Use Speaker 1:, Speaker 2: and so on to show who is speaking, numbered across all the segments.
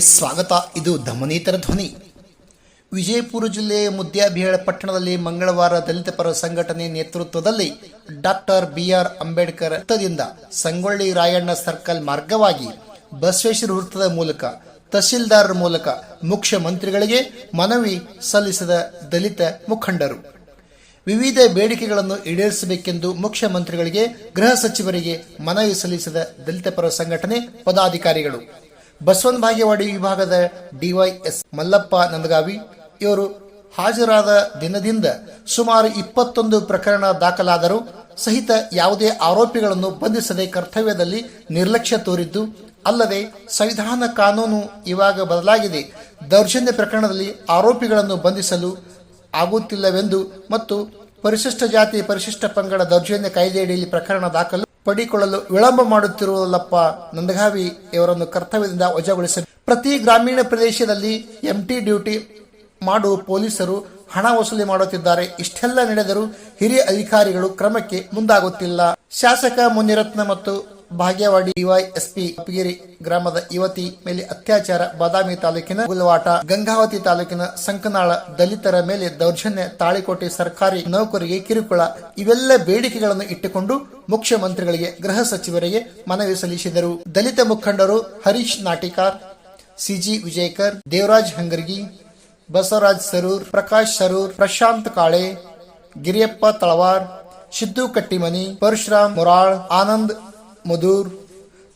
Speaker 1: ಸ್ವಾಗತ. ಇದು ಧಮನೀತರ ಧ್ವನಿ. ವಿಜಯಪುರ ಜಿಲ್ಲೆ ಮುದ್ಯಾಬಿಹಾಳ ಪಟ್ಟಣದಲ್ಲಿ ಮಂಗಳವಾರ ದಲಿತ ಪರ ಸಂಘಟನೆ ನೇತೃತ್ವದಲ್ಲಿ ಡಾಕ್ಟರ್ ಬಿಆರ್ ಅಂಬೇಡ್ಕರ್ ವೃತ್ತದಿಂದ ಸಂಗೊಳ್ಳಿ ರಾಯಣ್ಣ ಸರ್ಕಲ್ ಮಾರ್ಗವಾಗಿ ಬಸವೇಶ್ವರ ವೃತ್ತದ ಮೂಲಕ ತಹಸೀಲ್ದಾರರ ಮೂಲಕ ಮುಖ್ಯಮಂತ್ರಿಗಳಿಗೆ ಮನವಿ ಸಲ್ಲಿಸಿದ ದಲಿತ ಮುಖಂಡರು. ವಿವಿಧ ಬೇಡಿಕೆಗಳನ್ನು ಈಡೇರಿಸಬೇಕೆಂದು ಮುಖ್ಯಮಂತ್ರಿಗಳಿಗೆ ಗೃಹ ಸಚಿವರಿಗೆ ಮನವಿ ಸಲ್ಲಿಸಿದ ದಲಿತ ಪರ ಸಂಘಟನೆ ಪದಾಧಿಕಾರಿಗಳು. ಬಸವನ ಭಾಗ್ಯವಾಡಿ ವಿಭಾಗದ ಡಿವೈಎಸ್ ಮಲ್ಲಪ್ಪ ನಂದಗಾವಿ, ಇವರು ಹಾಜರಾದ ದಿನದಿಂದ ಸುಮಾರು ಇಪ್ಪತ್ತೊಂದು ಪ್ರಕರಣ ದಾಖಲಾದರೂ ಸಹಿತ ಯಾವುದೇ ಆರೋಪಿಗಳನ್ನು ಬಂಧಿಸದೆ ಕರ್ತವ್ಯದಲ್ಲಿ ನಿರ್ಲಕ್ಷ್ಯ ತೋರಿದ್ದು, ಅಲ್ಲದೆ ಸಂವಿಧಾನ ಕಾನೂನು ಇವಾಗ ಬದಲಾಗಿದೆ. ದೌರ್ಜನ್ಯ ಪ್ರಕರಣದಲ್ಲಿ ಆರೋಪಿಗಳನ್ನು ಬಂಧಿಸಲು ಆಗುತ್ತಿಲ್ಲವೆಂದು ಮತ್ತು ಪರಿಶಿಷ್ಟ ಜಾತಿ ಪರಿಶಿಷ್ಟ ಪಂಗಡ ದೌರ್ಜನ್ಯ ಕಾಯ್ದೆಯಡಿಯಲ್ಲಿ ಪ್ರಕರಣ ದಾಖಲು ಪಡಿಕೊಳ್ಳಲು ವಿಳಂಬ ಮಾಡುತ್ತಿರುವುದಲ್ಲಪ್ಪ. ನಂದಗಾವಿ ಇವರನ್ನು ಕರ್ತವ್ಯದಿಂದ ವಜಾಗೊಳಿಸ ಪ್ರತಿ ಗ್ರಾಮೀಣ ಪ್ರದೇಶದಲ್ಲಿ ಎಂಟಿ ಡ್ಯೂಟಿ ಮಾಡುವ ಪೊಲೀಸರು ಹಣ ವಸೂಲಿ ಮಾಡುತ್ತಿದ್ದಾರೆ. ಇಷ್ಟೆಲ್ಲ ನಡೆದರೂ ಹಿರಿಯ ಅಧಿಕಾರಿಗಳು ಕ್ರಮಕ್ಕೆ ಮುಂದಾಗುತ್ತಿಲ್ಲ. ಶಾಸಕ ಮುನಿರತ್ನ ಮತ್ತು ಭಾಗ್ಯವಾಡಿ ಡಿವೈಎಸ್ಪಿ ಅಪ್ಪಗಿರಿ ಗ್ರಾಮದ ಯುವತಿ ಮೇಲೆ ಅತ್ಯಾಚಾರ, ಬಾದಾಮಿ ತಾಲೂಕಿನ ಗುಲ್ವಾಟ, ಗಂಗಾವತಿ ತಾಲೂಕಿನ ಸಂಕನಾಳ ದಲಿತರ ಮೇಲೆ ದೌರ್ಜನ್ಯ, ತಾಳಿಕೋಟೆ ಸರ್ಕಾರಿ ನೌಕರಿಗೆ ಕಿರುಕುಳ ಇವೆಲ್ಲ ಬೇಡಿಕೆಗಳನ್ನು ಇಟ್ಟುಕೊಂಡು ಮುಖ್ಯಮಂತ್ರಿಗಳಿಗೆ ಗೃಹ ಸಚಿವರಿಗೆ ಮನವಿ ಸಲ್ಲಿಸಿದರು. ದಲಿತ ಮುಖಂಡರು ಹರೀಶ್ ನಾಟಿಕಾರ್, ಸಿಜಿ ವಿಜಯಕರ್, ದೇವರಾಜ್ ಹಂಗರ್ಗಿ, ಬಸವರಾಜ್ ಸರೂರ್, ಪ್ರಕಾಶ್ ಸರೂರ್, ಪ್ರಶಾಂತ್ ಕಾಳೆ, ಗಿರಿಯಪ್ಪ ತಳವಾರ್, ಸಿದ್ದು ಕಟ್ಟಿಮನಿ, ಪರಶುರಾಮ್ ಮೊರಾಳ್, ಆನಂದ್ ಮಧುರ್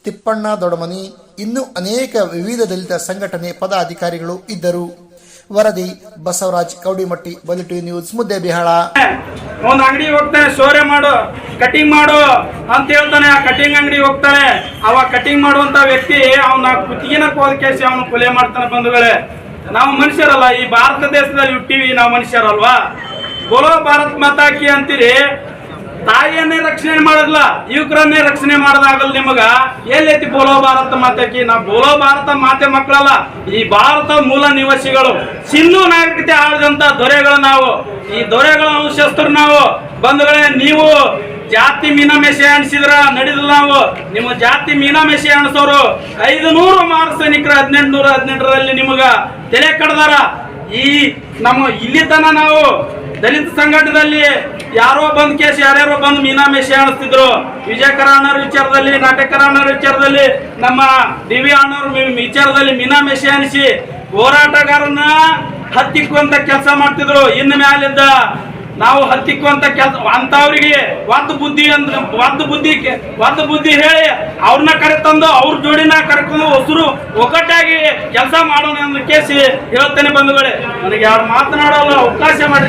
Speaker 1: ತಿಪ್ಪಣ್ಣ ದೊಡಮನಿ, ಇನ್ನೂ ಅನೇಕ ವಿವಿಧ ದಲಿತ ಸಂಘಟನೆ ಪದಾಧಿಕಾರಿಗಳು ಇದ್ದರು. ವರದಿ, ಬಸವರಾಜ್ ಕೌಡಿಮಟ್ಟಿ, ಬಲಿಟಿ ನ್ಯೂಸ್ ಮುದ್ದೆಬಿಹಾಳ
Speaker 2: ಒಂದು ಅಂಗಡಿ ಹೋಗ್ತಾನೆ, ಸೋರೆ ಮಾಡು ಕಟಿಂಗ್ ಮಾಡು ಅಂತ ಹೇಳ್ತಾನೆ, ಆ ಕಟಿಂಗ್ ಅಂಗಡಿ ಹೋಗ್ತಾನೆ. ಅವ ಕಟಿಂಗ್ ಮಾಡುವಂತ ವ್ಯಕ್ತಿ, ಅವನ ಕುತ್ತಿಗೆನ ಕೋದಕೇಸಿ ಅವನು ಕೊಲೆ ಮಾಡ್ತಾನೆ ಬಂಧುಗಳೇ. ನಾವು ಮನುಷ್ಯರಲ್ಲ, ಈ ಭಾರತ ದೇಶದಲ್ಲಿ ಹುಟ್ಟಿವಿ, ನಾವು ಮನುಷ್ಯರಲ್ವಾ? ಬೋಲೋ ಭಾರತ್ ಮಾತಾಕಿ ಅಂತೀರಿ ರಕ್ಷಣೆ ಮಾಡಲ್ಲ. ಯುವಕರನ್ನೇ ರಕ್ಷಣೆ ಮಾಡೋದಾಗಲ್ಲ ನಿಮಗ. ಎಲ್ಲೈತಿ ಬೋಲೋ ಭಾರತ ಮಾತಾಕಿ ನಾವು ಬೋಲೋ ಭಾರತ ಮಾತೆ ಮಕ್ಕಳಲ್ಲ. ಈ ಭಾರತ ಮೂಲ ನಿವಾಸಿಗಳು. ಸಿಂಧು ನಾಗರಿಕತೆ ಆಳದಂತ ದೊರೆಗಳು ನಾವು. ಈ ದೊರೆಗಳ ವಂಶಸ್ಥರು ನಾವು. ಬಂಧುಗಳೇ, ನೀವು ಜಾತಿ ಮೀನಾಮೇಷ ಅಣಿಸಿದ್ರ ನಡೆದಿಲ್ಲ ನಾವು. ನಿಮ್ಮ ಜಾತಿ ಮೀನಾಮೇಷ ಅಣಿಸೋರು ಐದು ನೂರು ಮಾರು ಸೈನಿಕರ ಹದಿನೆಂಟು ನೂರ ಹದಿನೆಂಟರಲ್ಲಿ ನಿಮಗ ತಲೆ ಕಡ್ದಾರ. ಈ ನಮ್ಮ ಇಲ್ಲಿ ತನ ನಾವು. ದಲಿತ ಸಂಘಟನೆಯಲ್ಲಿ ಯಾರೋ ಬಂದ್ ಕೇಸ್, ಯಾರ್ಯಾರೋ ಬಂದು ಮೀನಾಮೇಷ ಆಡಿಸ್ತಿದ್ರು. ವಿಜಯಕರ ಕರಾಣರ ವಿಚಾರದಲ್ಲಿ ನಾಟಕರ ವಿಚಾರದಲ್ಲಿ, ನಮ್ಮ ಡಿ ವಿ ಅಣ್ಣವ್ರ ವಿಚಾರದಲ್ಲಿ ಮೀನಾಮೇಷ ಅನಿಸಿ ಹೋರಾಟಗಾರನ್ನ ಹತ್ತಿಕ್ಕುವಂತ ಕೆಲಸ ಮಾಡ್ತಿದ್ರು. ಇನ್ನು ಮ್ಯಾಲಿದ್ದ ನಾವು ಹತ್ತಿಕ್ಕುವಂತ ಕೆಲಸ ಅಂತವ್ರಿಗೆ ಒಂದು ಬುದ್ಧಿ ಅಂತ ಒಂದು ಬುದ್ಧಿ ಒಂದು ಬುದ್ಧಿ ಹೇಳಿ ಅವ್ರನ್ನ ಕರೆತಂದು ಅವ್ರ ಜೋಡಿನ ಕರ್ಕೊಂಡು ಹೊಸರು ಒಗ್ಗಟ್ಟಾಗಿ ಕೆಲಸ ಮಾಡೋಣ ಅಂದ್ರೆ ಕೇಸಿ, ಹೇಳ್ತೇನೆ ಬಂಧುಗಳೇ. ನನಗೆ ಯಾರು ಮಾತನಾಡಲು ಅವಕಾಶ ಮಾಡಿ